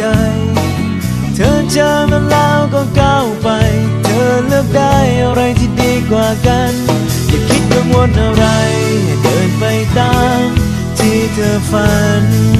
ใจ เธอเจอมันแล้วก็ก้าวไป เธอเลือกได้อะไรที่ดีกว่ากัน อย่าคิดกังวลอะไร เดินไปตามที่เธอฝัน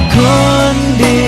condition.